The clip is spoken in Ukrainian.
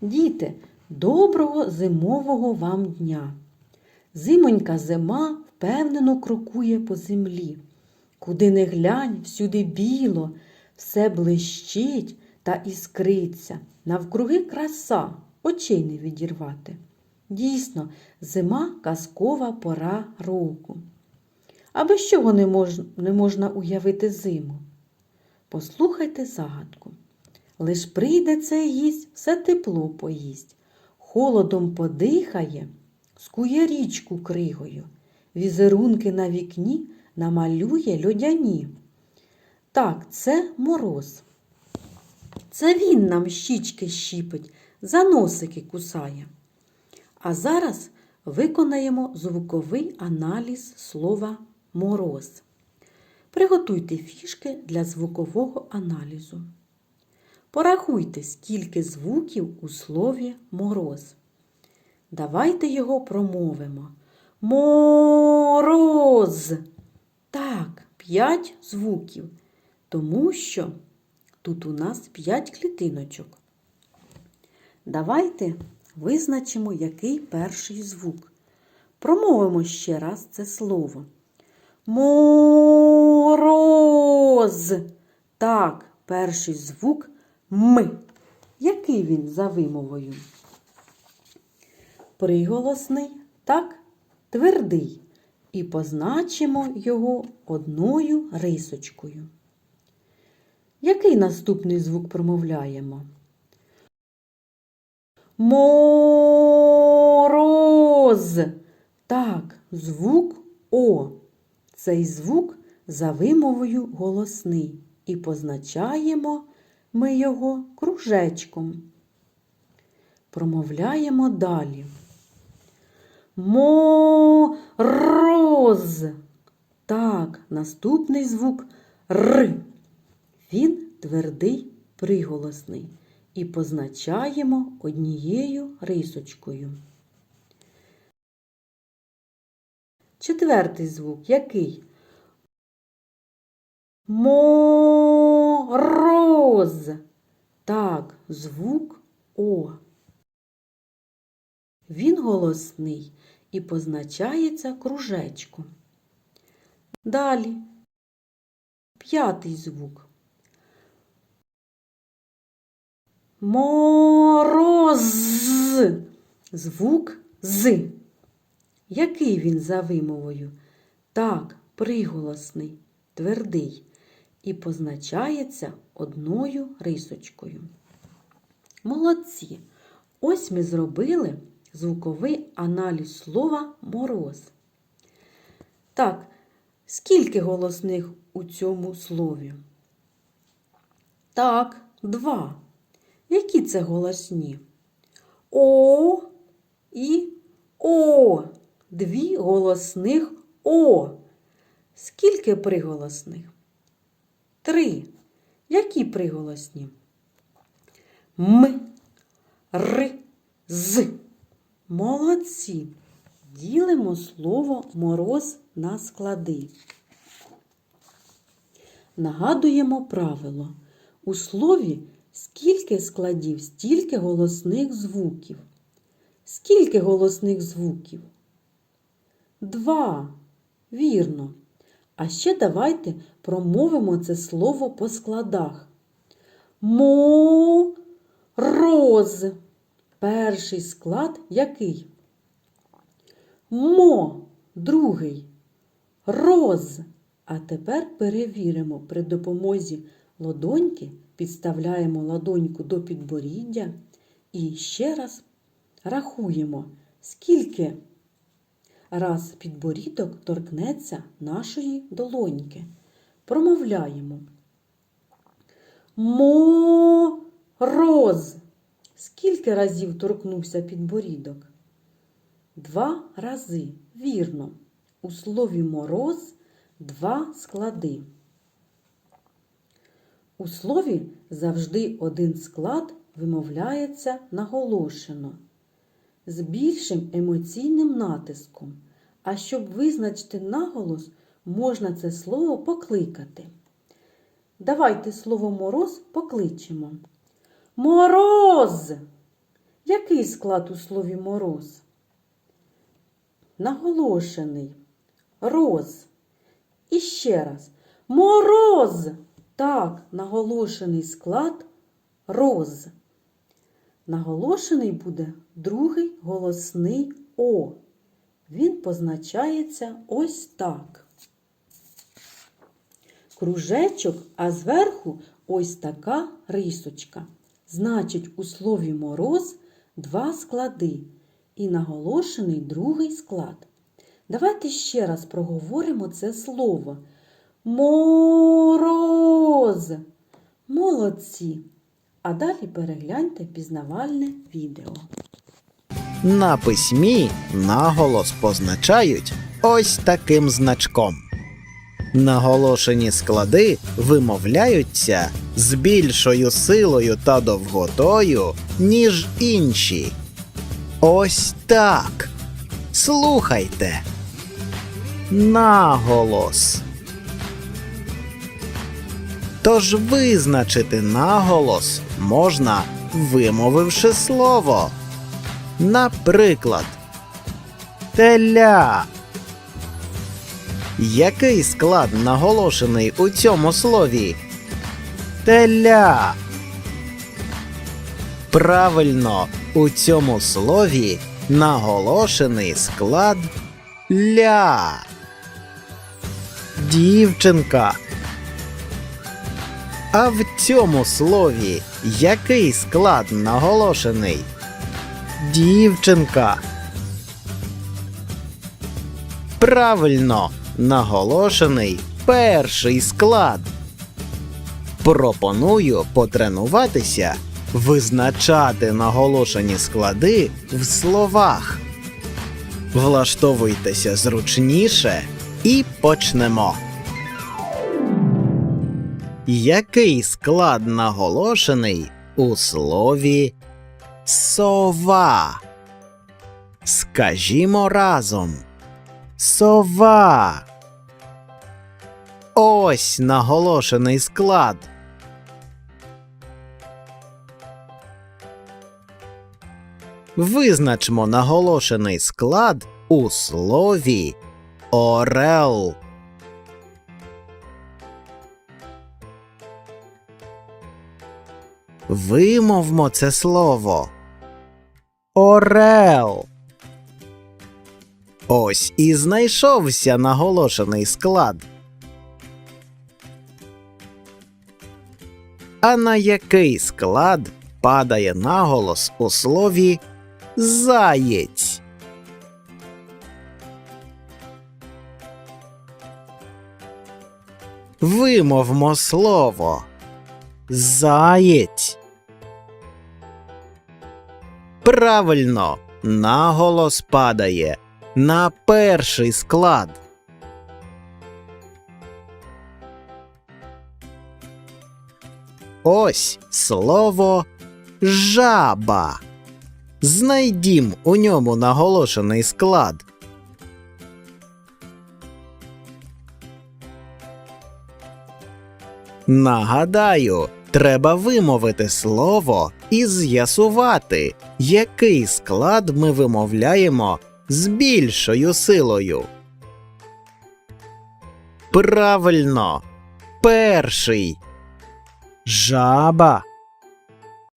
Діти, доброго зимового вам дня! Зимонька зима впевнено крокує по землі. Куди не глянь, всюди біло, все блищить та іскриться, навкруги краса, очей не відірвати. Дійсно, зима казкова пора року. А без чого не, мож, не можна уявити зиму? Послухайте загадку. Лиш прийде цей гість, все тепло поїсть, холодом подихає, скує річку кригою, візерунки на вікні намалює льодяні. Так, це мороз. Це він нам щічки щіпить, за носики кусає. А зараз виконаємо звуковий аналіз слова мороз. Приготуйте фішки для звукового аналізу. Порахуйте, скільки звуків у слові мороз. Давайте його промовимо. Мороз. Так, п'ять звуків, тому що тут у нас п'ять клітиночок. Давайте визначимо, який перший звук. Промовимо ще раз це слово. Мороз. Так, перший звук М. Який він за вимовою? Приголосний, так, твердий. І позначимо його одною рисочкою. Який наступний звук промовляємо? Мороз. Так, звук О. Цей звук за вимовою голосний. І позначаємо ми його кружечком. Промовляємо далі. Мороз. Так, наступний звук Р. Він твердий приголосний. І позначаємо однією рисочкою. Четвертий звук який? Мороз. Так, звук О. Він голосний і позначається кружечком. Далі п'ятий звук. Мороз. Звук з. Який він за вимовою? Так, приголосний, твердий і позначається одною рисочкою. Молодці! Ось ми зробили звуковий аналіз слова мороз. Так, скільки голосних у цьому слові? Так, два. Які це голосні? О і О. Дві голосних О. Скільки приголосних? Три. Які приголосні? М, Р, З. Молодці. Ділимо слово мороз на склади. Нагадуємо правило. У слові скільки складів, стільки голосних звуків. Скільки голосних звуків? Два. Вірно. А ще давайте промовимо це слово по складах. Мороз. Перший склад який? Мо, другий. Роз. А тепер перевіримо при допомозі ладоньки, підставляємо ладоньку до підборіддя і ще раз рахуємо, скільки раз підборідок торкнеться нашої долоньки. Промовляємо. Мороз. Скільки разів торкнувся підборідок? Два рази. Вірно. У слові мороз два склади. У слові завжди один склад вимовляється наголошено з більшим емоційним натиском. А щоб визначити наголос, можна це слово покликати. Давайте слово мороз покличемо. Мороз! Який склад у слові мороз? Наголошений. Роз. І ще раз. Мороз. Так, наголошений склад роз. Наголошений буде другий голосний О. Він позначається ось так. Кружечок, а зверху ось така рисочка. Значить, у слові мороз два склади і наголошений другий склад. Давайте ще раз проговоримо це слово. Мороз. Молодці. А далі перегляньте пізнавальне відео. На письмі наголос позначають ось таким значком. Наголошені склади вимовляються з більшою силою та довготою, ніж інші. Ось так. Слухайте. Наголос. Тож визначити наголос можна, вимовивши слово. Наприклад, теля. Який склад наголошений у цьому слові? Теля. Правильно, у цьому слові наголошений склад ля. Дівчинка. А в цьому слові який склад наголошений? Дівчинка. Правильно наголошений перший склад. Пропоную потренуватися визначати наголошені склади в словах. Влаштовуйтеся зручніше і почнемо. Який склад наголошений у слові сова? Скажімо разом. Сова. Ось наголошений склад. Визначмо наголошений склад у слові орел. Вимовмо це слово. Орел. Ось і знайшовся наголошений склад. А на який склад падає наголос у слові заєць? Вимовмо слово заєць. Правильно, наголос падає на перший склад. Ось слово жаба. Знайдім у ньому наголошений склад. Нагадаю, треба вимовити слово і з'ясувати, який склад ми вимовляємо з більшою силою. Правильно, перший. Жаба.